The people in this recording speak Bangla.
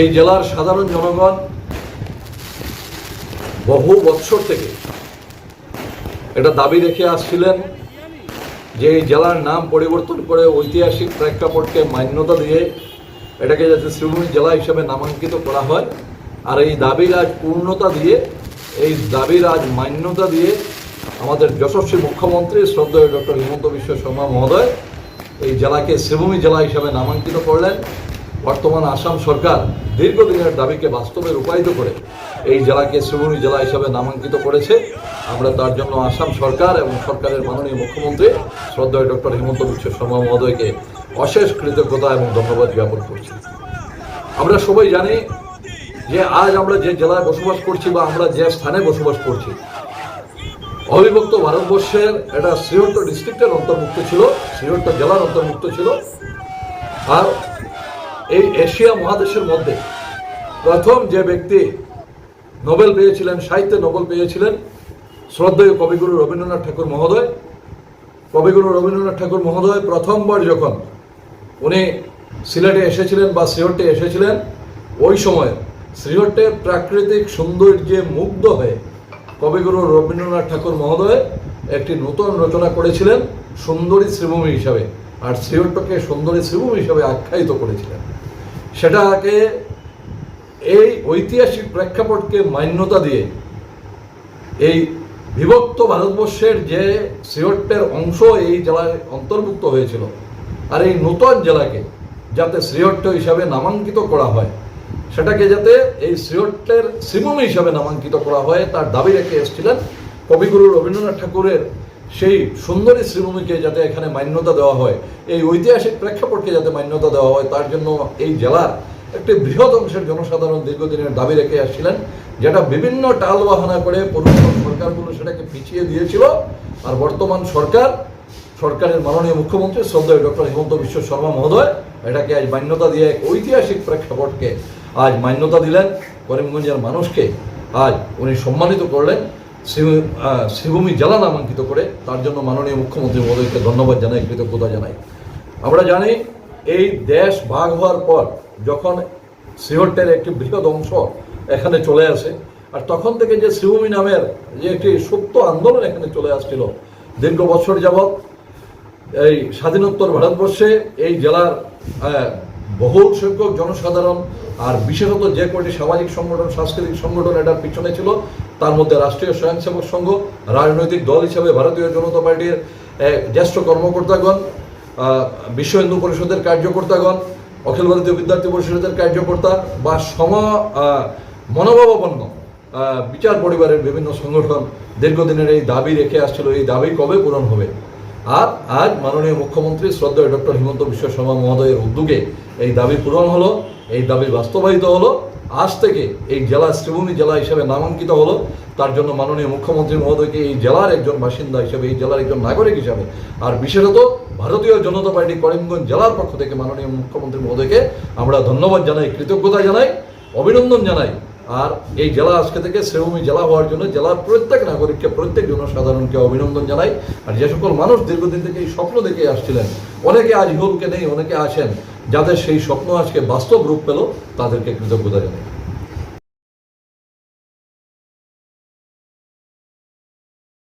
এই জেলার সাধারণ জনগণ বহু বৎসর থেকে এটা দাবি রেখে আসছিলেন যে এই জেলার নাম পরিবর্তন করে ঐতিহাসিক প্রেক্ষাপটকে মান্যতা দিয়ে এটাকে যাতে শ্রীভূমি জেলা হিসেবে নামাঙ্কিত করা হয়। আর এই দাবির আজ পূর্ণতা দিয়ে, এই দাবির আজ মান্যতা দিয়ে আমাদের যশস্বী মুখ্যমন্ত্রী শ্রদ্ধেয় ডক্টর হিমন্ত বিশ্ব শর্মা মহোদয় এই জেলাকে শ্রীভূমি জেলা হিসেবে নামাঙ্কিত করলেন। বর্তমান আসাম সরকার দীর্ঘদিনের দাবিকে বাস্তবে রূপায়িত করে এই জেলাকে শ্রীভূমি জেলা হিসাবে নামাঙ্কিত করেছে। আমরা তার জন্য আসাম সরকার এবং সরকারের মাননীয় মুখ্যমন্ত্রী শ্রদ্ধেয় ডক্টর হিমন্ত বিশ্ব শর্মা মহোদয়কে অশেষ কৃতজ্ঞতা এবং ধন্যবাদ জ্ঞাপন করছি। আমরা সবাই জানি যে আজ আমরা যে জেলায় বসবাস করছি বা আমরা যে স্থানে বসবাস করছি, অবিভক্ত ভারতবর্ষের এটা শ্রীহট্ট ডিস্ট্রিক্টের অন্তর্ভুক্ত ছিল, শ্রীহট্ট জেলার অন্তর্ভুক্ত ছিল। আর এই এশিয়া মহাদেশের মধ্যে প্রথম যে ব্যক্তি নোবেল পেয়েছিলেন, সাহিত্যে নোবেল পেয়েছিলেন, শ্রদ্ধেয় কবিগুরু রবীন্দ্রনাথ ঠাকুর মহোদয়। কবিগুরু রবীন্দ্রনাথ ঠাকুর মহোদয় প্রথমবার যখন উনি সিলেটে এসেছিলেন বা শ্রীহট্টে এসেছিলেন, ওই সময় শ্রীহট্টের প্রাকৃতিক সৌন্দর্যে মুগ্ধ হয়ে কবিগুরু রবীন্দ্রনাথ ঠাকুর মহোদয় একটি নতুন রচনা করেছিলেন সুন্দরী শ্রীভূমি হিসাবে। আর শ্রীহট্টকে সুন্দরী শ্রীভূমি হিসাবে আখ্যায়িত করেছিলেন। সেটাকে এই ঐতিহাসিক প্রেক্ষাপটকে মান্যতা দিয়ে এই বিভক্ত ভারতবর্ষের যে শ্রীহট্টের অংশ এই জেলায় অন্তর্ভুক্ত হয়েছিল আর এই নূতন জেলাকে যাতে শ্রীহট্ট হিসাবে নামাঙ্কিত করা হয়, সেটাকে যাতে এই শ্রীহট্টের শ্রীভূমি হিসাবে নামাঙ্কিত করা হয়, তার দাবি রেখে এসেছিলেন কবিগুরু রবীন্দ্রনাথ ঠাকুরের সেই সুন্দরী শ্রীভূমিকে যাতে এখানে মান্যতা দেওয়া হয়, এই ঐতিহাসিক প্রেক্ষাপটকে যাতে মান্যতা দেওয়া হয়, তার জন্য এই জেলার একটি বৃহৎ অংশের জনসাধারণ দীর্ঘদিনের দাবি রেখে আসছিলেন, যেটা বিভিন্ন টাল বাহানা করে পূর্বতন সরকারগুলো সেটাকে পিছিয়ে দিয়েছিল। আর বর্তমান সরকার, সরকারের মাননীয় মুখ্যমন্ত্রী শ্রদ্ধেয় ডক্টর হিমন্ত বিশ্ব শর্মা মহোদয়, এটাকে আজ মান্যতা দিয়ে এক ঐতিহাসিক প্রেক্ষাপটকে আজ মান্যতা দিলেন। করিমগঞ্জের মানুষকে আজ উনি সম্মানিত করলেন। শ্রীভূমি জেলা নামাঙ্কিত করে তার জন্য মাননীয় মুখ্যমন্ত্রী মহোদয়কে ধন্যবাদ জানাই, কৃতজ্ঞতা জানাই। আমরা জানি এই দেশ ভাগ হওয়ার পর যখন শ্রীহট্টের একটি বৃহৎ অংশ এখানে চলে আসে, আর তখন থেকে যে শ্রীভূমি নামের যে একটি সুপ্ত আন্দোলন এখানে চলে আসছিল, দীর্ঘ বছর যাবৎ এই স্বাধীনোত্তর ভারতবর্ষে এই জেলার বহুল সংখ্যক জনসাধারণ আর বিশেষত যে কয়টি সামাজিক সংগঠন, সাংস্কৃতিক সংগঠন এটার পিছনে ছিল, তার মধ্যে রাষ্ট্রীয় স্বয়ংসেবক সংঘ, রাজনৈতিক দল হিসাবে ভারতীয় জনতা পার্টির জ্যেষ্ঠ কর্মকর্তাগণ বিশ্ব হিন্দু পরিষদের কার্যকর্তাগণ, অখিল ভারতীয় বিদ্যার্থী পরিষদের কার্যকর্তা বা সম মনোভাবাপন্ন বিচার পরিবারের বিভিন্ন সংগঠন দীর্ঘদিনের এই দাবি রেখে আসছিল, এই দাবি কবে পূরণ হবে? আর আজ মাননীয় মুখ্যমন্ত্রী শ্রদ্ধেয় ডক্টর হিমন্ত বিশ্ব শর্মা মহোদয়ের উদ্যোগে এই দাবি পূরণ হলো, এই দাবি বাস্তবায়িত হলো, আজ থেকে এই জেলা, শ্রীভূমি জেলা হিসেবে নামাঙ্কিত হলো। তার জন্য মাননীয় মুখ্যমন্ত্রী মহোদয়কে এই জেলার একজন বাসিন্দা হিসেবে, এই জেলার একজন নাগরিক হিসাবে আর বিশেষত ভারতীয় জনতা পার্টি করিমগঞ্জ জেলার পক্ষ থেকে মাননীয় মুখ্যমন্ত্রী মহোদয়কে আমরা ধন্যবাদ জানাই, কৃতজ্ঞতা জানাই, অভিনন্দন জানাই। আর এই জেলা আজকে থেকে শ্রেভূমি জেলা হওয়ার জন্য জেলার প্রত্যেক নাগরিককে, প্রত্যেক জনসাধারণকে অভিনন্দন জানাই। আর যে সকল মানুষ দীর্ঘদিন থেকে এই স্বপ্ন দেখে আসছিলেন, অনেকে আজ ইহলকে নেই, অনেকে আসেন, যাদের সেই স্বপ্ন আজকে বাস্তব রূপ পেল, তাদেরকে কৃতজ্ঞতা জানাই।